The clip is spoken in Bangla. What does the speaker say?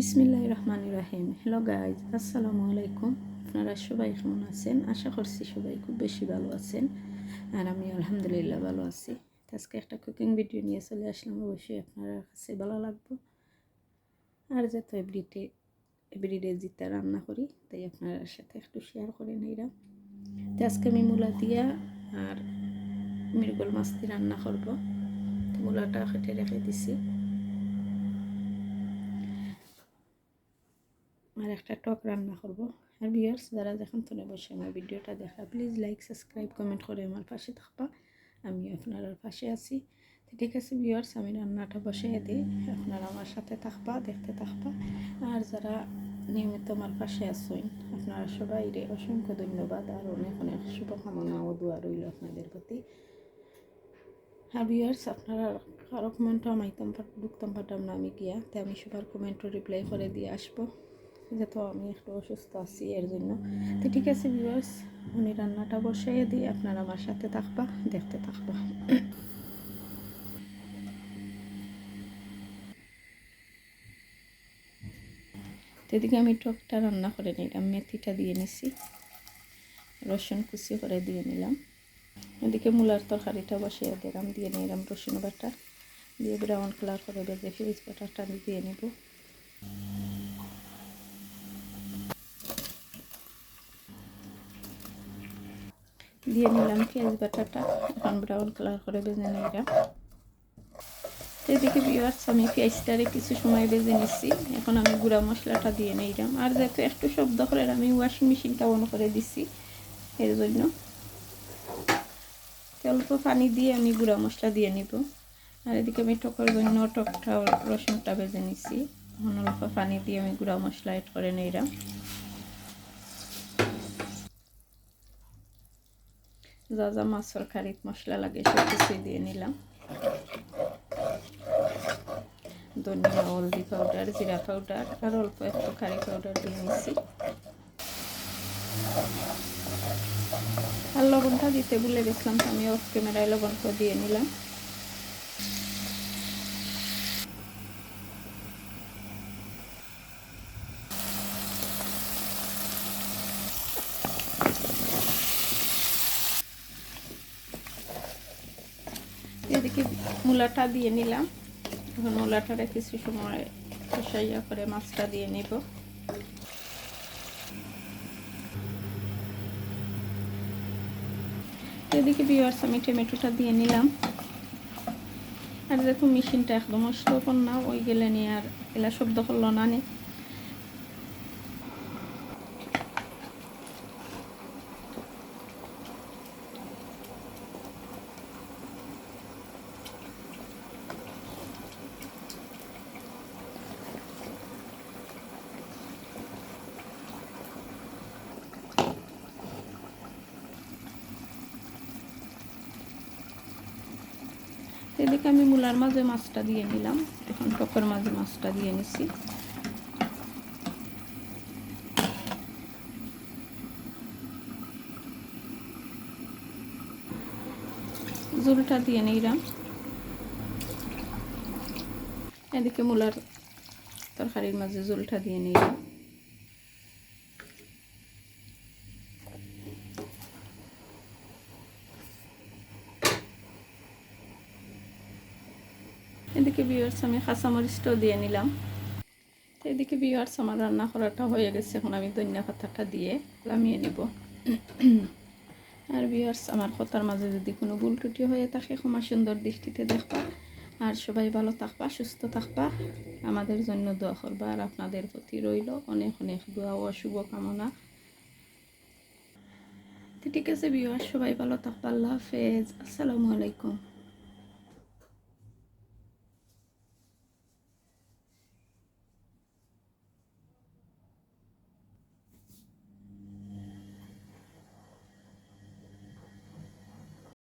বিসমিল্লাহ রহমান রাহিম। হ্যালো গাইজ আসসালামু আলাইকুম। আপনারা সবাই কেমন আছেন? আশা করছি সবাই খুব বেশি ভালো আছেন। আর আমি আলহামদুলিল্লাহ ভালো আছি। আজকে একটা কুকিং ভিডিও নিয়ে চলে আসলাম। অবশ্যই আপনার কাছে ভালো লাগবে। আর যাতে এভরিডে এভরিডে জিতা রান্না করি, তাই আপনার সাথে একটু শেয়ার করে নিলাম। তো আজকে আমি মূলা দিয়া আর মৃগল মাছ দিয়ে রান্না করব। তো মূলাটা কেটে রেখে দিছি। আর একটা টক রান্না করব। আর ভিউয়ার্স যারা যখন তুলে বসে আমার ভিডিওটা দেখা প্লিজ লাইক সাবস্ক্রাইব কমেন্ট করে আমার পাশে থাকবা। আমি আপনার পাশে আছি। ঠিক আছে ভিউয়ার্স আমি রান্নাটা বসিয়ে দিই। আপনারা আমার সাথে থাকবা, দেখতে থাকবা। আর যারা নিয়মিত আমার পাশে আসুন আপনারা সবাই রে অসংখ্য ধন্যবাদ আর অনেক অনেক শুভকামনা ও দোয়া রইল আপনাদের প্রতি। আর ভিউয়ার্স আপনারা কারও কমেন্টও আমাইতাম ঢুকতাম পারতাম না আমি গিয়া তাই আমি সবার কমেন্টও রিপ্লাই করে দিয়ে আসব। যেহেতু আমি একটু অসুস্থ আছি এর জন্য তো ঠিক আছে ভিউয়ার্স উনি রান্নাটা বসাইয়ে দিই আপনারা আমার সাথে থাকবা, দেখতে থাকবা। এদিকে আমি টকটা রান্না করে নিলাম, মেথিটা দিয়ে নিছি। রসুন কুচি করে দিয়ে নিলাম। এদিকে মূলার তরকারিটা বসিয়ে দিলাম, দিয়ে নিলাম রসুন বাটা। দিয়ে ব্রাউন কালার করে বেজে ফ্রিজ বাটারটা দিয়ে নেব। দিয়ে নিলাম পেঁয়াজ বাটাটা। এখন ব্রাউন কালার করে বেজে নিলাম এদিকে বিয়ার্স আমি পেঁয়াজটারে কিছু সময় বেজে নিচ্ছি এখন আমি গুঁড়া মশলাটা দিয়ে নিলাম। আর যেহেতু একটু শব্দ করে আমি ওয়াশিং মেশিনটা অন করে দিচ্ছি এর জন্য। অল্প পানি দিয়ে আমি গুঁড়া মশলা দিয়ে নিব। আর এদিকে আমি টকের জন্য টকটা, রসুনটা বেজে নিচ্ছি এখন অল্প পানি দিয়ে আমি গুঁড়া মশলা এড করে নিলাম। যা যা মাছের খারিত মশলা লাগে সব কিছুই দিয়ে নিলাম ধনিয়া হলদি পাউডার জিরা পাউডার আর অল্প একটু কারি পাউডার দিয়ে নিচ্ছি আর লবণটা দিতে ভুলে গেছিলাম আমি অফ ক্যামেরায় লবণটা দিয়ে নিলাম এদিকে মূলাটা দিয়ে নিলাম। এখন মূলাটারে কিছু সময় কষাইয়া করে মাছটা দিয়ে নিব। এদিকে বিয়ার্স আমি টমেটোটা দিয়ে নিলাম। আর দেখো, মেশিনটা একদম স্লো না, ওই গেলে নিয়ে আর এলা শব্দ করল না নিয়ে এদিকে আমি মূলার মাঝে মাছটা দিয়ে নিলাম। এখন টকের মাঝে মাছটা দিয়ে নিছি। জুলটা দিয়ে নিলাম। এদিকে মূলার তরকারির মাঝে জুলটা দিয়ে নিলাম। এদিকে বিয়ার্স আমি কাঁচামরিচটাও দিয়ে নিলাম। তো এদিকে বিয়ার্স আমার রান্না করাটা হয়ে গেছে, এখন আমি ধনিয়া পাতাটা দিয়ে নামিয়ে নেব। আর বিয়ার্স আমার কথার মাঝে যদি কোনো ভুল টুটি হয়ে থাকে, ক্ষমা সুন্দর দৃষ্টিতে দেখবা। আর সবাই ভালো থাকবা, সুস্থ থাকবা। আমাদের জন্য দোয়া করবা, আর আপনাদের প্রতি রইল অনেক অনেক দোয়া ও শুভকামনা। ঠিক আছে বিয়ার সবাই ভালো থাকবা, আল্লাহ হাফেজ। আসসালামু আলাইকুম।